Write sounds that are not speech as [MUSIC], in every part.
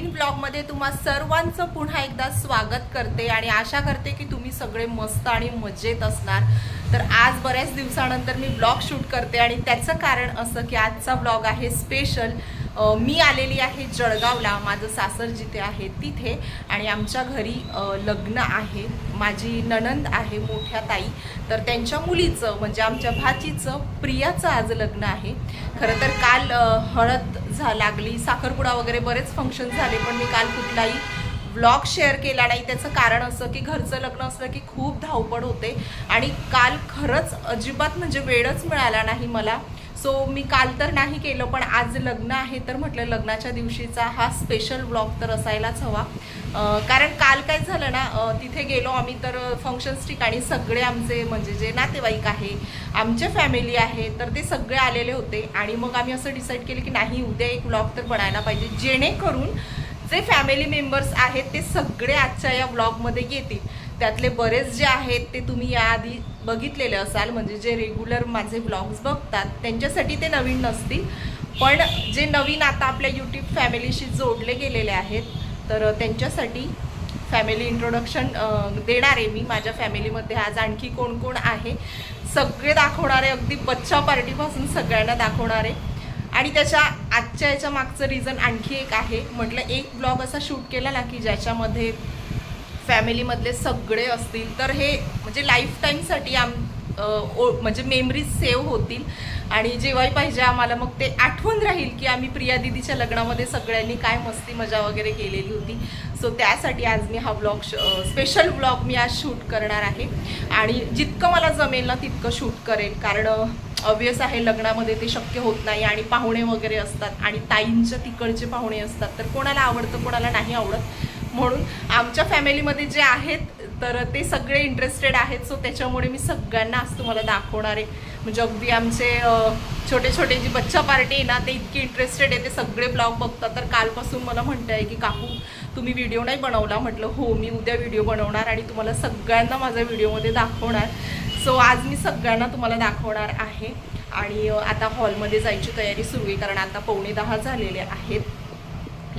नवीन ब्लॉगमध्ये तुम्हा सर्वांचं पुन्हा एकदा स्वागत करते आणि आशा करते की तुम्ही सगळे मस्त आणि मजेत असणार. तर आज बऱ्याच दिवसानंतर मी ब्लॉग शूट करते आणि त्याचं कारण असं की आजचा ब्लॉग आहे स्पेशल मी आलेली आहे जळगावला माझं सासर जिथे आहे तिथे आणि आमच्या घरी लग्न आहे. माझी नणंद आहे मोठ्या ताई. तर त्यांच्या मुलीचं म्हणजे आमच्या भाचीचं प्रियाचं आज लग्न आहे. खरं तर काल हळद झा लागली. साखरपुडा वगैरे बरेच फंक्शन झाले पण मी काल कुठलाही ब्लॉग शेअर केला नाही. त्याचं कारण असं की घरचं लग्न असलं की खूप धावपळ होते. आणि काल खरंच अजिबात म्हणजे वेळच मिळाला नाही मला. सो मी काल तर नाही केलं पण आज लग्न आहे तर म्हटलं लग्नाच्या दिवशीचा हा स्पेशल ब्लॉग तर असायलाच हवा. कारण काल काय झालं ना तिथे गेलो आम्ही तर फंक्शन्स ठिकाणी सगळे आमचे म्हणजे जे नातेवाईक आहे आमच्या फॅमिली आहे तर ते सगळे आलेले होते. आणि मग आम्ही असं डिसाईड केलं की नाही उद्या एक ब्लॉग तर बनायला पाहिजे. जेणेकरून जे फॅमिली मेंबर्स आहेत ते सगळे आजच्या या ब्लॉगमध्ये येतील. त्यातले बरेच जे आहेत ते तुम्ही याआधी बघितलेले असाल म्हणजे जे रेग्युलर माझे ब्लॉग्स बघतात त्यांच्यासाठी ते नवीन नसतील. पण जे नवीन आता आपल्या यूट्यूब फॅमिलीशी जोडले गेलेले आहेत तर त्यांच्यासाठी फॅमिली इंट्रोडक्शन देणार आहे मी. माझ्या फॅमिलीमध्ये आज आणखी कोण कोण आहे सगळे दाखवणारे अगदी बच्चा पार्टीपासून सगळ्यांना दाखवणारे आणि त्याच्या आजच्या याच्या मागचं रिझन आणखी एक आहे. म्हटलं एक ब्लॉग असा शूट केला ना की ज्याच्यामध्ये फॅमिलीमधले सगळे असतील तर हे म्हणजे लाईफ टाईमसाठी आम ओ- म्हणजे मेमरीज सेव्ह होतील. आणि जेव्हाही पाहिजे आम्हाला मग ते आठवण राहील की आम्ही प्रिया दिदीच्या लग्नामध्ये सगळ्यांनी काय मस्ती मजा वगैरे केलेली होती. सो त्यासाठी आज मी हा ब्लॉग स्पेशल ब्लॉग मी आज शूट करणार आहे. आणि जितकं मला जमेल ना तितकं शूट करेल कारण ऑबियस आहे लग्नामध्ये ते शक्य होत नाही आणि पाहुणे वगैरे असतात. आणि ताईंच्या तिकडचे पाहुणे असतात. तर कोणाला आवडतं कोणाला नाही आवडत. म्हणून आमच्या फॅमिलीमध्ये जे आहेत तर ते सगळे इंटरेस्टेड आहेत. सो त्याच्यामुळे मी सगळ्यांना आज तुम्हाला दाखवणार आहे. म्हणजे अगदी आमचे छोटे छोटे जी बच्चा पार्टी आहे ना ते इतके इंटरेस्टेड आहे. ते सगळे ब्लॉग बघतात. तर कालपासून मला म्हणत आहे की काकू तुम्ही व्हिडिओ नाही बनवला? म्हटलं हो मी उद्या व्हिडिओ बनवणार आणि तुम्हाला सगळ्यांना माझ्या व्हिडिओमध्ये दाखवणार. सो आज मी सगळ्यांना तुम्हाला दाखवणार आहे. आणि आता हॉलमध्ये जायची तयारी सुरू आहे. कारण आता पावणे दहा झालेले आहेत.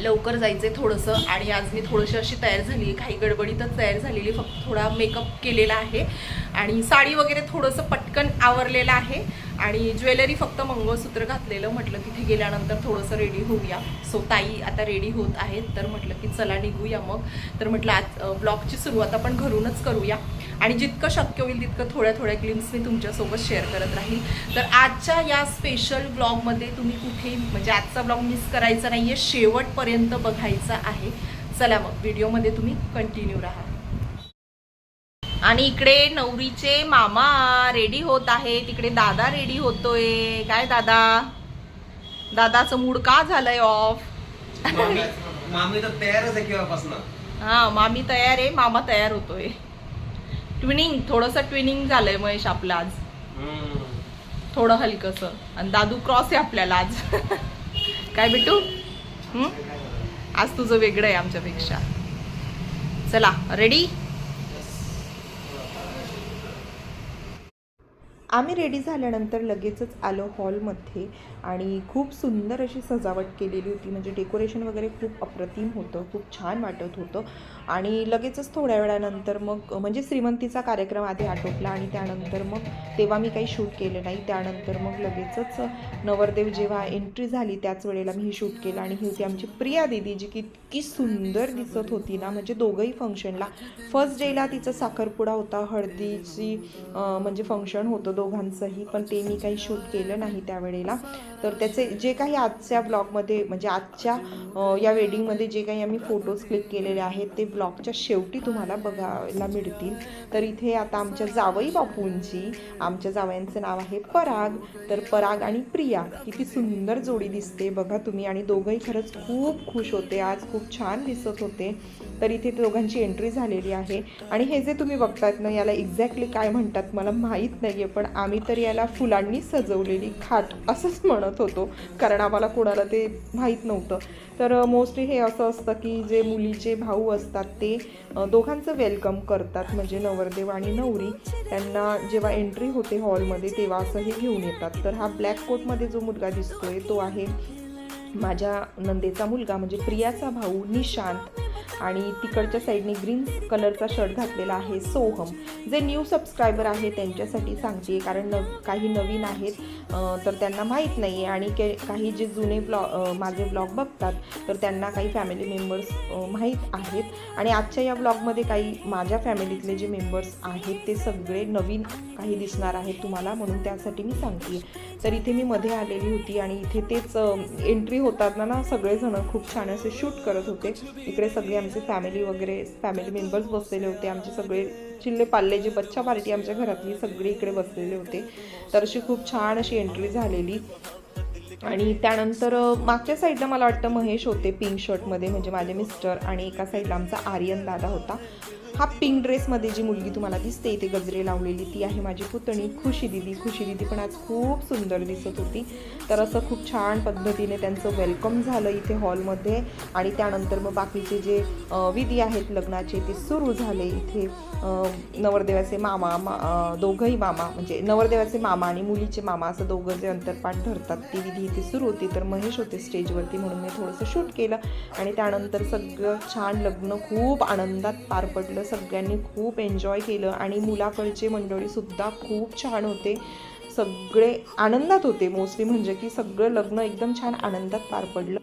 लवकर जायचं आहे थोडंसं. आणि आज मी थोडीशी अशी तयार झाली आहे. काही गडबडीतच तयार झालेली फक्त थोडा मेकअप केलेला आहे. आणि साडी वगैरे थोडंसं पटकन आवरलेलं आहे. आणि ज्वेलरी फक्त मंगळसूत्र घातलेलं. म्हटलं तिथे गेल्यानंतर थोडंसं रेडी होऊया. सो ताई आता रेडी होत आहेत. तर म्हटलं की चला निघूया मग. तर म्हटलं आज ब्लॉगची सुरुवात आपण घरूनच करूया. आणि जितकं शक्य होईल तितकं थोड्या थोड्या क्लिप्स मी तुमच्यासोबत शेअर करत राहील. तर आजच्या या स्पेशल ब्लॉगमध्ये तुम्ही कुठे म्हणजे आजचा ब्लॉग मिस करायचा नाही आहे शेवटपर्यंत बघायचा आहे. चला मग व्हिडिओमध्ये तुम्ही कंटिन्यू राहा. आणि इकडे नवरीचे मामा रेडी होत आहे तिकडे दादा रेडी होतोय. काय दादा? दादाचं मूड का झालंय ऑफ मामी मामी तर तयारच आहे केव्हापासून. हा मामी तयार आहे मामा तयार होतोय. ट्विनिंग थोडंसं ट्विनिंग झालंय महेश आपलं आज. थोडं हलकस. आणि दादू क्रॉस आहे आपल्याला आज. [LAUGHS] काय बिटू? आज तुझं वेगळं आहे आमच्यापेक्षा. चला रेडी आम्ही रेडी झाल्यानंतर लगेचच आलो हॉलमध्ये आणि खूप सुंदर अशी सजावट केलेली होती. म्हणजे डेकोरेशन वगैरे खूप अप्रतिम होतं खूप छान वाटत होतं. आणि लगेचच थोड्या वेळानंतर मग म्हणजे श्रीमंतीचा कार्यक्रम आधी आटोपला आणि त्यानंतर मग तेव्हा मी काही शूट केलं नाही. त्यानंतर मग लगेचच नवरदेव जेव्हा एंट्री झाली त्याच वेळेला मी हे शूट केलं आणि ही होती आमची प्रिया दिदी जी की इतकी सुंदर दिसत होती ना. म्हणजे दोघंही फंक्शनला फर्स्ट डेला तिचा साखरपुडा होता हळदीची म्हणजे फंक्शन होतं. दोघांचंही पण ते मी काही शूट केलं नाही त्यावेळेला. तर त्याचे जे काही आजच्या ब्लॉगमध्ये म्हणजे आजच्या या वेडिंगमध्ये जे काही आम्ही फोटोज क्लिक केलेले आहेत ते ब्लॉगच्या शेवटी तुम्हाला बघायला मिळतील. तर इथे आता आमच्या जावई बापूंची आमच्या जावयांचं नाव आहे पराग. तर पराग आणि प्रिया किती सुंदर जोडी दिसते बघा तुम्ही. आणि दोघंही खरंच खूप खुश होते. आज खूप छान दिसत होते. तर इथे दोघांची एंट्री झालेली आहे. आणि हे जे तुम्ही बघतात ना याला एक्झॅक्टली काय म्हणतात मला माहीत नाही आहे पण आम्ही तर याला फुलांनी सजवलेली खाट असंच म्हणत होतो कारण आम्हाला कोणाला ते माहीत नव्हतं. तर मोस्टली हे असं असतं की जे मुलीचे भाऊ असतात ते दोघांचं वेलकम करतात म्हणजे नवरदेव आणि नवरी. त्यांना जेव्हा एंट्री होते हॉलमध्ये तेव्हा असं हे घेऊन येतात. तर हा ब्लॅक कोटमध्ये जो मुलगा दिसतोय तो आहे माझ्या नंदेचा मुलगा म्हणजे प्रियाचा भाऊ निशांत. आणि तिकडच्या साईडने ग्रीन कलरचा शर्ट घातलेला आहे सोहम. जे न्यू सबस्क्रायबर आहे त्यांच्यासाठी सांगते कारण न काही नवीन आहेत तर त्यांना माहीत नाही आहे आणि के काही जे जुने ब्लॉ माझे ब्लॉग बघतात तर त्यांना काही फॅमिली मेंबर्स माहीत आहेत. आणि आजच्या या ब्लॉगमध्ये काही माझ्या फॅमिलीतले जे मेंबर्स आहेत ते सगळे नवीन काही दिसणार आहेत तुम्हाला म्हणून त्यासाठी मी सांगते. तर इथे मी मध्ये आलेली होती आणि इथे तेच एंट्री होतात ना ना सगळेजण खूप छान असे शूट करत होते. इकडे सगळे आमचे फॅमिली वगैरे फॅमिली मेंबर्स बसलेले होते. आमचे सगळे चिल्ले पाल्ले जे बच्चा पार्टी आमच्या घरातली सगळी इकडे बसलेले होते. तर अशी खूप छान अशी एंट्री झालेली. आणि त्यानंतर मागच्या साईडला मला वाटतं महेश होते पिंक शर्टमध्ये म्हणजे माझे मिस्टर आणि एका साईडला आमचा आर्यन दादा होता. हा पिंक ड्रेसमध्ये जी मुलगी तुम्हाला दिसते इथे गजरे लावलेली ती आहे माझी पुतणी खुशी दिदी. खुशी दिदी पण आज खूप सुंदर दिसत होती. तर असं खूप छान पद्धतीने त्यांचं वेलकम झालं इथे हॉलमध्ये आणि त्यानंतर मग बाकीचे जे विधी आहेत लग्नाचे ते सुरू झाले इथे. नवरदेवाचे मामा मा दोघंही मामा म्हणजे नवरदेवाचे मामा आणि मुलीचे मामा असं दोघं जे अंतरपाठ धरतात ती विधी इथे सुरू होती. तर महेश होते स्टेजवरती म्हणून मी थोडंसं शूट केलं. आणि त्यानंतर सगळं छान लग्न खूप आनंदात पार पडलं. सगळ्यांनी खूप एन्जॉय केलं आणि मुलाकडचे मंडळीसुद्धा खूप छान होते. सगळे आनंदात होते. मोस्टली म्हणजे की सगळं लग्न एकदम छान आनंदात पार पडलं.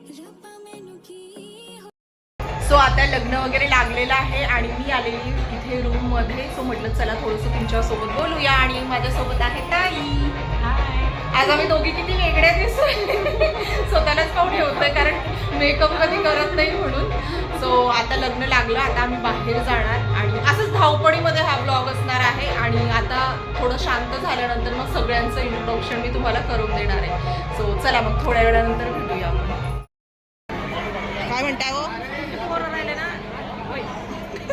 सो आता लग्न वगैरे लागलेलं आहे आणि मी आलेली इथे रूममध्ये सो म्हटलं चला थोडंसं तुमच्यासोबत बोलूया आणि माझ्यासोबत आहे ताई. आज आम्ही दोघी किती वेगळ्या दिसतोय. स्वतःलाच पाहून ठेवतोय कारण मेकअप कधी करत नाही म्हणून. सो आता लग्न लागलं आता आम्ही बाहेर जाणार. आणि असंच धावपळीमध्ये हा ब्लॉग असणार आहे. आणि आता थोडं शांत झाल्यानंतर मग सगळ्यांचं इंट्रोडक्शन मी तुम्हाला करून देणार आहे. सो चला मग थोड्या वेळानंतर भेटूया आपण. काय म्हणताय हो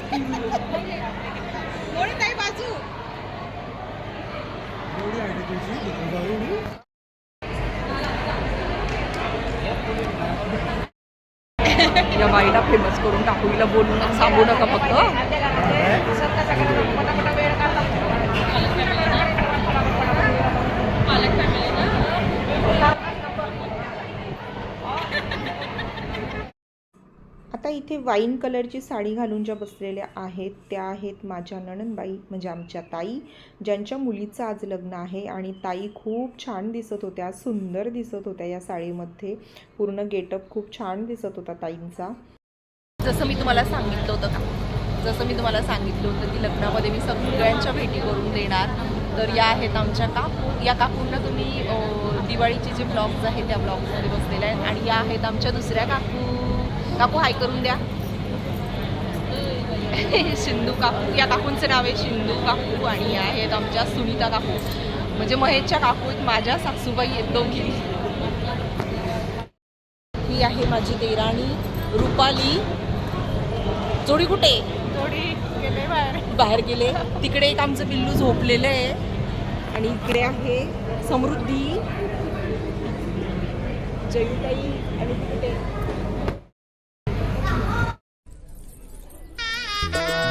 [LAUGHS] बाजू या बाईला फेमस करून टाकू. हिला बोलून सांगू नका फक्त. आता इथे वाईन कलरची साडी घालून ज्या बसलेल्या आहेत त्या आहेत माझ्या नणनबाई म्हणजे आमच्या ताई ज्यांच्या मुलीचं आज लग्न आहे. आणि ताई खूप छान दिसत होत्या सुंदर दिसत होत्या या साडीमध्ये. पूर्ण गेटअप खूप छान दिसत होता ताईंचा. जसं मी तुम्हाला सांगितलं होतं का? जसं मी तुम्हाला सांगितलं होतं की लग्नामध्ये मी सगळ्यांच्या भेटी करून देणार. तर या आहेत आमच्या काकू. या काकूंना तुम्ही दिवाळीचे जे ब्लॉग्स आहेत त्या ब्लॉग्समध्ये बसलेल्या आहेत. आणि या आहेत आमच्या दुसऱ्या काकू. काकू हाय करून द्या. [LAUGHS] शिंदू काकू या काकूंचं नाव आहे शिंदू काकू आणि आहेत आमच्या सुनीता काकू. म्हणजे महेशच्या काकू आहेत माझ्या सासूबाई आहेत दोघी. ही आहे माझी देराणी रुपाली. जोडी कुठे? जोडी गेले बाहेर. बाहेर गेले. तिकडे एक आमचं बिल्लू झोपलेलं आहे. आणि इकडे आहे समृद्धी. जयुताई आणि तिकडे Bye.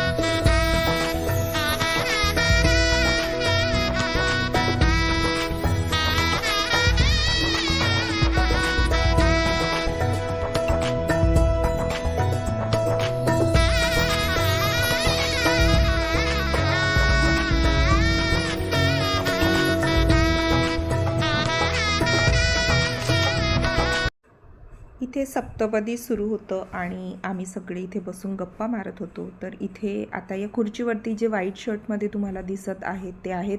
इथे सप्तपदी सुरू होतं आणि आम्ही सगळे इथे बसून गप्पा मारत होतो. तर इथे आता या खुर्चीवरती जे व्हाईट शर्टमध्ये तुम्हाला दिसत आहेत ते आहेत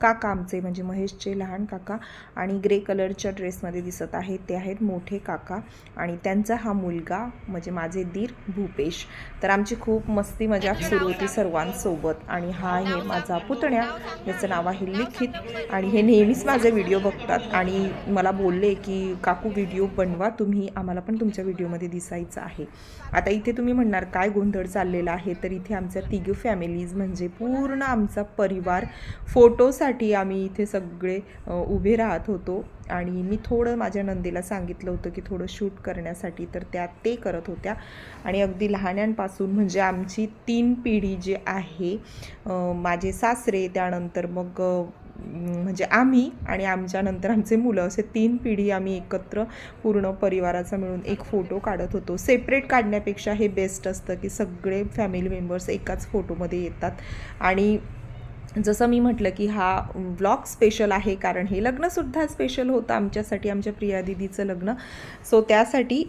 काका आमचे म्हणजे महेशचे लहान काका आणि ग्रे कलरच्या ड्रेसमध्ये दिसत आहेत ते आहेत मोठे काका आणि त्यांचा हा मुलगा म्हणजे माझे दीर भूपेश. तर आमची खूप मस्ती मजाक सुरू होती सर्वांसोबत आणि हा आहे माझा पुतण्या याचं नाव आहे लिखित आणि हे नेहमीच माझे व्हिडिओ बघतात आणि मला बोलले की काकू व्हिडिओ बनवा तुम्ही आम्हाला पण तुमच्या व्हिडिओमध्ये दिसायचं आहे. आता इथे तुम्ही म्हणणार काय गोंधळ चाललेला आहे? तर इथे आमच्या तिघ फॅमिलीज म्हणजे पूर्ण आमचा परिवार फोटोसाठी आम्ही इथे सगळे उभे राहत होतो. आणि मी थोडं माझ्या नंदेला सांगितलं होतं की थोडं शूट करण्यासाठी तर त्या ते करत होत्या. आणि अगदी लहाण्यांपासून म्हणजे आमची तीन पिढी जी आहे माझे सासरे त्यानंतर मग म्हणजे आम्ही आणि आमच्यानंतर आमचे मुलं असे तीन पिढी आम्ही एकत्र पूर्ण परिवाराचा मिळून एक फोटो काढत होतो. सेपरेट काढण्यापेक्षा हे बेस्ट असतं की सगळे फॅमिली मेंबर्स एकाच फोटोमध्ये येतात. आणि जसं मी म्हटलं की हा व्लॉग स्पेशल आहे कारण हे लग्नसुद्धा स्पेशल होतं आमच्यासाठी आमच्या प्रिया दिदीचं लग्न. सो त्यासाठी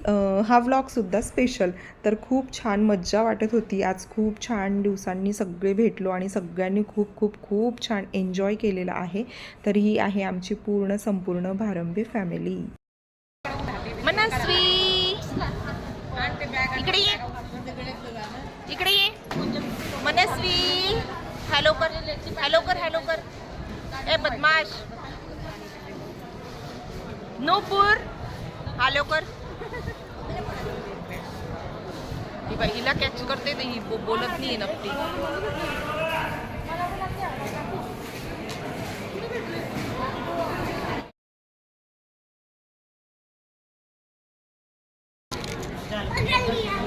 हा व्लॉगसुद्धा स्पेशल तर खूप छान मज्जा वाटत होती. आज खूप छान दिवसांनी सगळे भेटलो आणि सगळ्यांनी खूप खूप खूप छान एन्जॉय केलेलं आहे. तर ही आहे आमची पूर्ण संपूर्ण भारंबे फॅमिली मनस्वी इकडे ये. इकडे ये. मनस्वी हॅलो कर हॅलो कर हॅलो कर ए बदमाश। नूपूर। हॅलो कर ही बाई हिला कॅच करते ते ही बो- बोलत नाही नक्की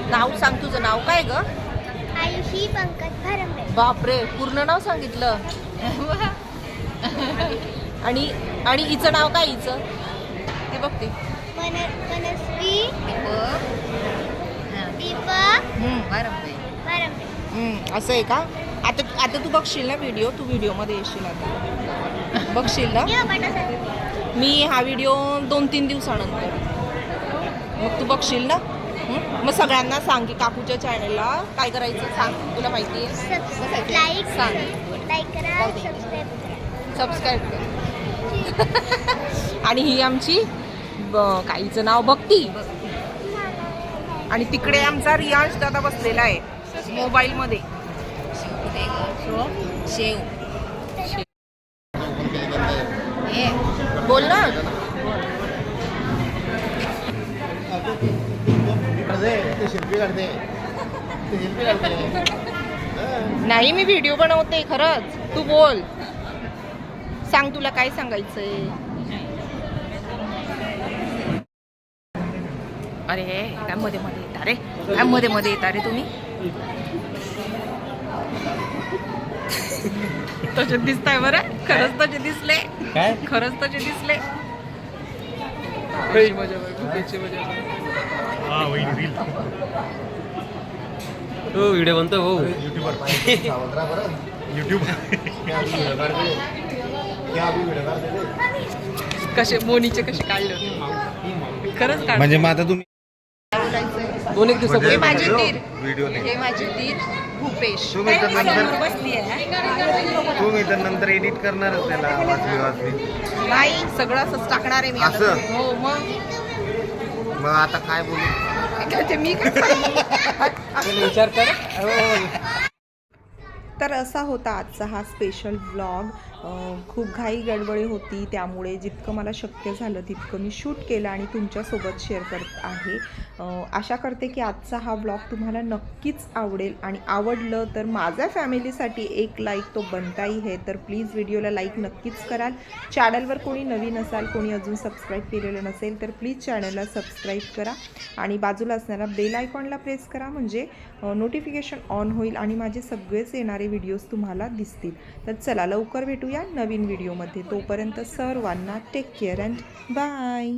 नाव सांग तुझं नाव काय ग? आयुषी पंकज भरंबे बापरे पूर्ण नाव सांगितलं. आणि आणि हिचं नाव काय हिचं? ते बघते मन मनस्वी दीपक. भरंबे असं आहे का? आता आता तू बघशील ना व्हिडिओ? तू व्हिडिओमध्ये येशील आता. बघशील ना? मी हा व्हिडिओ दोन तीन दिवसानंतर. मग तू बघशील ना? मग सगळ्यांना सांग की काकूच्या चॅनलला काय करायचं सांग. तुला माहिती आहे? लाईक सांग. लाईक करा. सबस्क्राईब करा. सबस्क्राईब कर. [LAUGHS] आणि ही आमची ब- काहीचं नाव भक्ती आणि तिकडे आमचा रियांश दादा बसलेला आहे. मोबाईलमध्ये शेव बोल ना. शिल्पी काढते. शिल्पी काढते. नाही मी व्हिडिओ बनवते खरंच. तू बोल. सांग तुला काय सांगायचंय. अरे काय मध्ये मध्ये येता रे. काय मध्ये मध्ये येता रे तुम्ही. तसे दिसताय बरं. खरंच तसे दिसले. काय? खरंच तसे दिसले. हो व्हिडिओ बनतो हो? कसे मोनीचे कसे काढले खरंच काढले. म्हणजे मग आता तुम्ही दोन एक दिवसापूर्वी. हे माझे व्हिडिओ- हे माझे दीर भूपेश. तुम्ही तर नंतर तुम्ही तर नंतर एडिट करणारच त्याला नाही सगळं असंच टाकणार आहे मी. असं? हो मग. मग आता काय बोलू मी काय? [LAUGHS] विचार कर हो. तर असा होता आजचा हा स्पेशल व्लॉग खूप घाई गडबडी होती त्यामुळे जितकं मला शक्य झालं तितकं मी शूट केलं आणि तुमच्यासोबत शेअर करत आहे. आशा करते की आजचा हा व्लॉग तुम्हाला नक्कीच आवडेल आणि आवडलं तर माझ्या फॅमिलीसाठी एक लाईक तो बनताही आहे. तर प्लीज व्हिडिओला लाईक नक्कीच कराल. चॅनलवर कोणी नवीन असाल कोणी अजून सबस्क्राईब केलेलं नसेल तर प्लीज चॅनलला सबस्क्राईब करा. आणि बाजूला असणारा बेल आयकॉनला प्रेस करा म्हणजे नोटिफिकेशन ऑन होईल आणि माझे सगळेच येणारे व्हिडिओज तुम्हाला दिसतील. तर चला लवकर भेटूया नवीन व्हिडिओमध्ये तोपर्यंत सर्वांना टेक केअर अँड बाय